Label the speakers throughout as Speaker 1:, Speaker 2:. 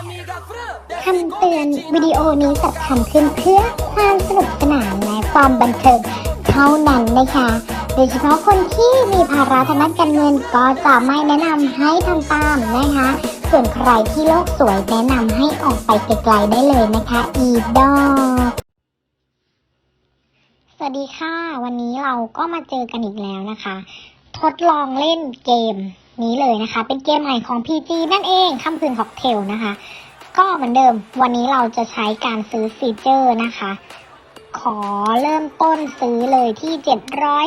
Speaker 1: คำเตือนวิดีโอนี้จัดทำขึ้นเพื่อความสนุกสนานและความบันเทิงเท่านั้นนะคะ โดยเฉพาะคนที่มีภาระทางด้านการเงินก็จะไม่แนะนำให้ทำตามนะคะ ส่วนใครที่โลกสวยแนะนำให้ออกไปไกลๆได้เลยนะคะ อีดอกสวัสดีค่ะ วันนี้เราก็มาเจอกันอีกแล้วนะคะ ทดลองเล่นเกม นี้เลยนะคะ เป็นเกมใหม่ของ PG นั่นเองค่ำคืนค็อกเทลนะคะ ก็เหมือนเดิมวันนี้เราจะใช้การซื้อฟีเจอร์นะคะ ขอเริ่มต้นซื้อเลยที่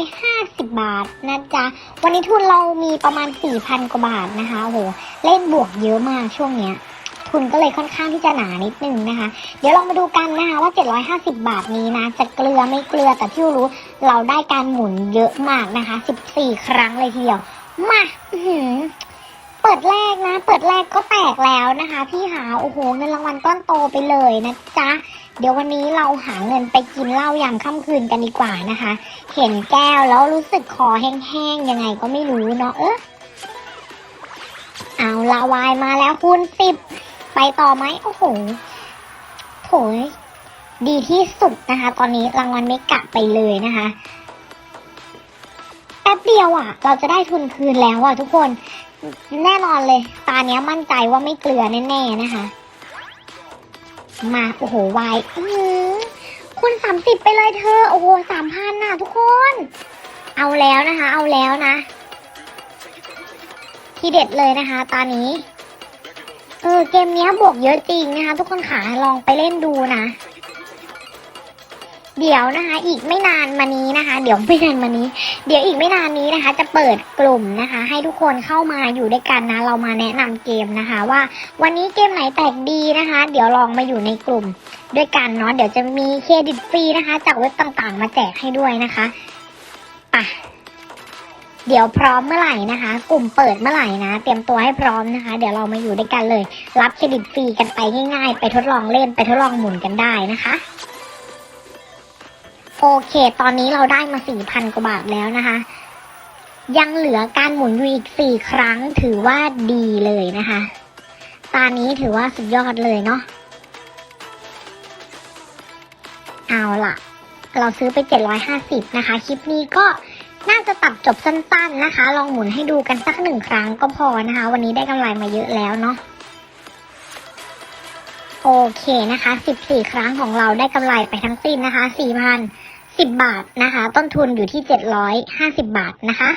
Speaker 1: 750 บาทนะจ๊ะ วันนี้ทุนเรามีประมาณ 4,000 กว่าบาทนะคะโอ้โหเล่นบวกเยอะมากช่วงเนี้ยทุนก็เลยค่อนข้างที่จะหนานิดนึงนะคะ เดี๋ยวลองมาดูกันนะคะว่า 750 บาทนี้นะ จะเกลือไม่เกลือแต่ที่รู้เราได้การหมุนเยอะมากนะคะ 14 ครั้งเลยทีเดียว มาเปิดแรกนะ เปิดแรกก็แตกแล้วนะคะ พี่หาโอ้โหเงินรางวัลก้อนโตไปเลยนะจ๊ะ เดี๋ยววันนี้เราหาเงินไปกินเหล้ายามค่ำคืนกันดีกว่านะคะ เห็นแก้วแล้วรู้สึกคอแห้งๆยังไงก็ไม่รู้เนาะเออเอาละวายมาแล้วคูณสิบไปต่อไหมโอ้โหโถยดีที่สุดนะคะ ตอนนี้รางวัลไม่กะไปเลยนะคะ ป๊บเดียวอะ เราจะได้ทุนคืนแล้วอะทุกคน แน่นอนเลย ตาเนี้ยมั่นใจว่าไม่เกลือแน่ๆนะคะ มา โอ้โหวายคุณสามสิบไปเลยเธอ โอ้โหสามพันน่ะ ทุกคน เอาแล้วนะคะ เอาแล้วนะ ที่เด็ดเลยนะคะ ตานี้ เออ เกมเนี้ยบวกเยอะจริงนะคะ ทุกคนขาลองไปเล่นดูนะ เดี๋ยวนะคะ อีกไม่นานมานี้นะคะ เดี๋ยวไม่นานมานี้ เดี๋ยวอีกไม่นานนี้นะคะ จะเปิดกลุ่มนะคะ ให้ทุกคนเข้ามาอยู่ด้วยกันนะ เรามาแนะนำเกมนะคะ ว่าวันนี้เกมไหนแตกดีนะคะ เดี๋ยวลองมาอยู่ในกลุ่มด้วยกันเนาะเดี๋ยวจะมีเครดิตฟรีนะคะ จากเว็บต่างๆ มาแจกให้ด้วยนะคะไปเดี๋ยวพร้อมเมื่อไหร่นะคะ กลุ่มเปิดเมื่อไหร่นะ เตรียมตัวให้พร้อมนะคะ เดี๋ยวเรามาอยู่ด้วยกันเลย รับเครดิตฟรีกันไปง่ายๆ ไปทดลองเล่นไปทดลองหมุนกันได้นะคะ โอเค ตอนนี้เราได้มาสี่พันกว่าบาทแล้วนะคะ ยังเหลือการหมุนอยู่อีกสี่ครั้งถือว่าดีเลยนะคะ ตานี้ถือว่าสุดยอดเลยเนาะ เอาล่ะ เราซื้อไป 750 นะคะ คลิปนี้ก็น่าจะตัดจบสั้นๆนะคะ ลองหมุนให้ดูกันสักหนึ่งครั้งก็พอนะคะ วันนี้ได้กำไรมาเยอะแล้วเนาะโอเคนะคะ 14 ครั้งของเราได้กำไรไปทั้งสิ้นนะคะ 4,000 10 บาทนะคะ ต้นทุนอยู่ที่ 750 บาทนะคะ